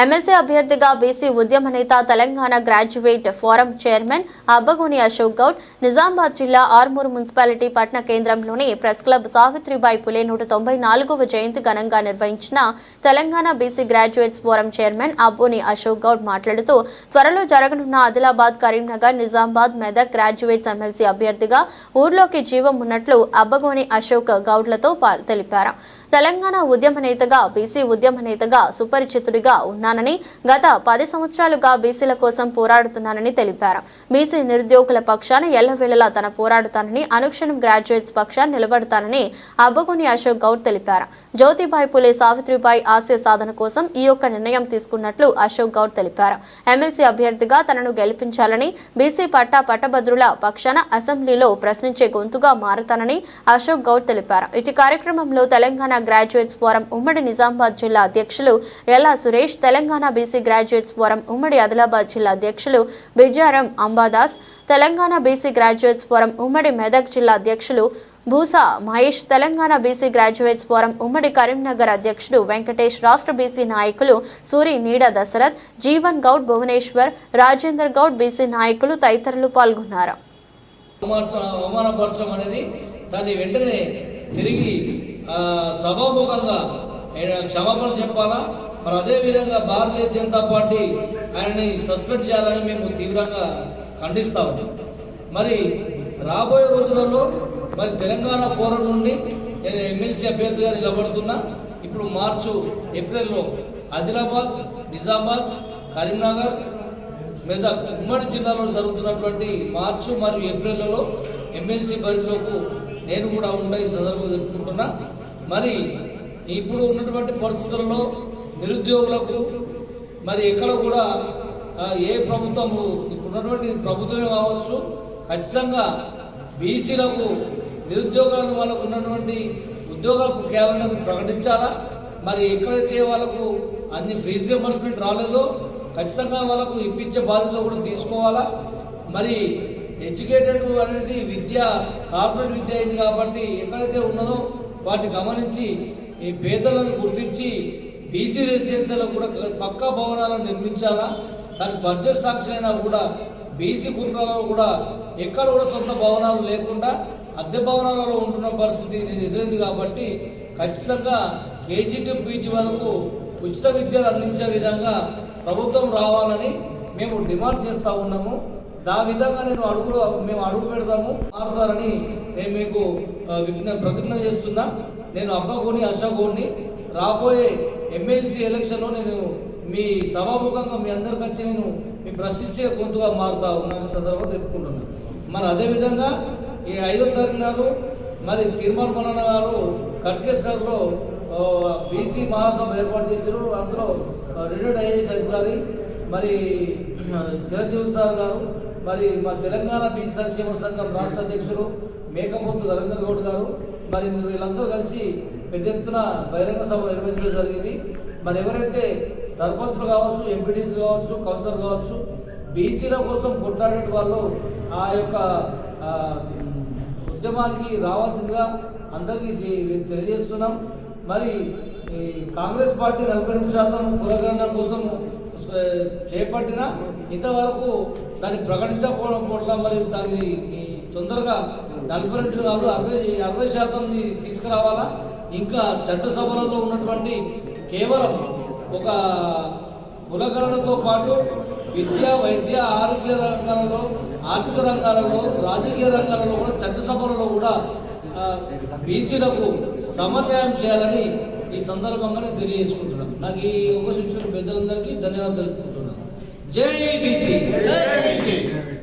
MLC అభ్యర్థిగా BC ఉద్యమ నేత Telangana graduate forum chairman Abbagoni Ashok Goud Nizamabad జిల్లా ఆర్మూరు మున్సిపాలిటీ పట్న కేంద్రంలోని ప్రెస్ క్లబ్ సావిత్రిబాయి పులే నూట తొంభై నాలుగవ జయంతి ఘనంగా నిర్వహించిన Telangana BC graduates forum chairman Abboni Ashok Goud మాట్లాడుతూ త్వరలో జరగనున్న ఆదిలాబాద్ కరీంనగర్ నిజామాబాద్ మెదక్ గ్రాడ్యుయేట్స్ ఎమ్మెల్సీ అభ్యర్థిగా ఊర్లోకి జీవం ఉన్నట్లు అబ్బగోని అశోక్ గౌడ్లతో తెలిపారు. తెలంగాణ ఉద్యమ నేతగా బీసీ ఉద్యమ నేతగా సుపరిచితుడిగా ఉన్నానని గత పది సంవత్సరాలుగా బీసీల కోసం పోరాడుతున్నానని తెలిపారు. బీసీ నిరుద్యోగుల పక్షాన ఎల్లవేళలా తన పోరాడుతానని అనుక్షణం గ్రాడ్యుయేట్స్ పక్షాన నిలబడతానని అబ్బగుని అశోక్ గౌడ్ తెలిపారు. జ్యోతిబాయి పులే సావిత్రిబాయి ఆశయ సాధన కోసం ఈ యొక్క నిర్ణయం తీసుకున్నట్లు అశోక్ గౌడ్ తెలిపారు. ఎమ్మెల్సీ అభ్యర్థిగా తనను గెలిపించాలని బీసీ పట్టా పట్టభద్రుల పక్షాన అసెంబ్లీలో ప్రశ్నించే గొంతుగా మారతానని అశోక్ గౌడ్ తెలిపారు. ఇటు కార్యక్రమంలో తెలంగాణ గ్రాడ్యుయేట్స్ ఫోరం ఉమ్మడి నిజామాబాద్ జిల్లా అధ్యక్షులు Ella Suresh Telangana BC graduates forum ఉమ్మడి ఆదిలాబాద్ జిల్లా అధ్యక్షులు Bidjaram Ambadas Telangana BC graduates forum ఉమ్మడి మెదక్ జిల్లా అధ్యక్షులు Bhusa Mahesh Telangana BC graduates forum ఉమ్మడి కరీంనగర్ అధ్యక్షుడు వెంకటేష్ రాష్ట్ర బీసీ నాయకులు సూరి నీడ దశరథ్ జీవన్ గౌడ్ భువనేశ్వర్ రాజేందర్ గౌడ్ బీసీ నాయకులు తదితరులు పాల్గొన్నారు. అనేది దాన్ని వెంటనే తిరిగి సభాముఖంగా ఆయన క్షమాపణ చెప్పాలా? మరి అదేవిధంగా భారతీయ జనతా పార్టీ ఆయనని సస్పెండ్ చేయాలని మేము తీవ్రంగా ఖండిస్తా ఉన్నాం. మరి రాబోయే రోజులలో మరి తెలంగాణ ఫోరం నుండి నేను ఎమ్మెల్సీ అభ్యర్థిగా నిలబడుతున్నా. ఇప్పుడు మార్చు ఏప్రిల్లో ఆదిలాబాద్ నిజామాబాద్ కరీంనగర్ మెదక్ ఉమ్మడి జిల్లాలో జరుగుతున్నటువంటి మార్చు మరియు ఏప్రిల్లో ఎమ్మెల్సీ బరిలోకు నేను కూడా ఉండే సందర్భం సందర్భంగా తెలుపుకుంటున్నా మరి ఇప్పుడు ఉన్నటువంటి పరిస్థితులలో నిరుద్యోగులకు మరి ఎక్కడ కూడా ఏ ప్రభుత్వము ఇప్పుడున్నటువంటి ప్రభుత్వమే కావచ్చు ఖచ్చితంగా బీసీలకు నిరుద్యోగాలు వాళ్ళకు ఉన్నటువంటి ఉద్యోగాలకు కేవలం ప్రకటించాలా? మరి ఎక్కడైతే వాళ్ళకు అన్ని ఫీజు రియంబర్స్మెంట్ రాలేదో ఖచ్చితంగా వాళ్ళకు ఇప్పించే బాధ్యత కూడా తీసుకోవాలా? మరి ఎడ్యుకేటెడ్ అనేది విద్య కార్పొరేట్ విద్య అయింది కాబట్టి ఎక్కడైతే ఉన్నదో వాటిని గమనించి ఈ పేదలను గుర్తించి బీసీ రెసిడెన్సీలో కూడా పక్కా భవనాలను నిర్మించాలా? దానికి బడ్జెట్ సాంక్షన్ అయినా కూడా బీసీ కుటుంబాలలో కూడా ఎక్కడ కూడా సొంత భవనాలు లేకుండా అద్దె భవనాలలో ఉంటున్న పరిస్థితి నేను ఎదురైంది కాబట్టి ఖచ్చితంగా కేజీ టు పీజీ వరకు ఉచిత విద్యను అందించే విధంగా ప్రభుత్వం రావాలని మేము డిమాండ్ చేస్తూ ఉన్నాము. దా విధంగా నేను అడుగులో మేము అడుగు పెడతాము మారుతారని నేను మీకు విజ్ఞ ప్రతిజ్ఞ చేస్తున్నా. నేను అబ్బగోని అశోగోని రాబోయే ఎమ్మెల్సీ ఎలక్షన్లో నేను మీ సభాముఖంగా మీ అందరికి వచ్చి నేను మీ ప్రశ్నించే గొంతుగా మారుతా ఉన్నాను సందర్భంగా తెలుపుకుంటున్నాను మరి అదేవిధంగా ఈ ఐదో తారీఖు గారు మరి తిరుమల మల్లన్న గారు కట్కేస్ గారులో బీసీ మహాసభ ఏర్పాటు చేశారు. అందులో రిటైర్డ్ ఐఏఎస్ అధికారి మరి చిరంజీవి సార్ గారు మరి మా తెలంగాణ బీసీ సంక్షేమ సంఘం రాష్ట్ర అధ్యక్షులు మేకపోతు నరేంద్ర గౌడ్ గారు మరి వీళ్ళందరూ కలిసి పెద్ద ఎత్తున బహిరంగ సభ నిర్వహించడం జరిగింది. మరి ఎవరైతే సర్పంచులు కావచ్చు ఎంపీటీసీ కావచ్చు కౌన్సిలర్ కావచ్చు బీసీల కోసం కొట్లాడే వాళ్ళు ఆ యొక్క ఉద్యమానికి రావాల్సిందిగా అందరికీ తెలియజేస్తున్నాం. మరి ఈ కాంగ్రెస్ పార్టీ నలభై రెండు శాతం కులగణన కోసం చేపట్టిన ఇంతవరకు దాన్ని ప్రకటించకపోవడం పట్ల మరి దాన్ని తొందరగా నలభై రెండు కాదు. అరవై అరవై శాతం తీసుకురావాలా? ఇంకా చట్టసభలలో ఉన్నటువంటి కేవలం ఒక కులగణనతో పాటు విద్య వైద్య ఆరోగ్య రంగాలలో ఆర్థిక రంగాలలో రాజకీయ రంగాలలో కూడా చట్టసభలలో కూడా బీసీలకు సమన్యాయం చేయాలని ఈ సందర్భంగానే తెలియజేసుకుంటున్నాను. నాకు ఈ అవకాశం ఇచ్చిన పెద్దలందరికీ ధన్యవాదాలు తెలుపుకుంటున్నాను. జై బీసీ.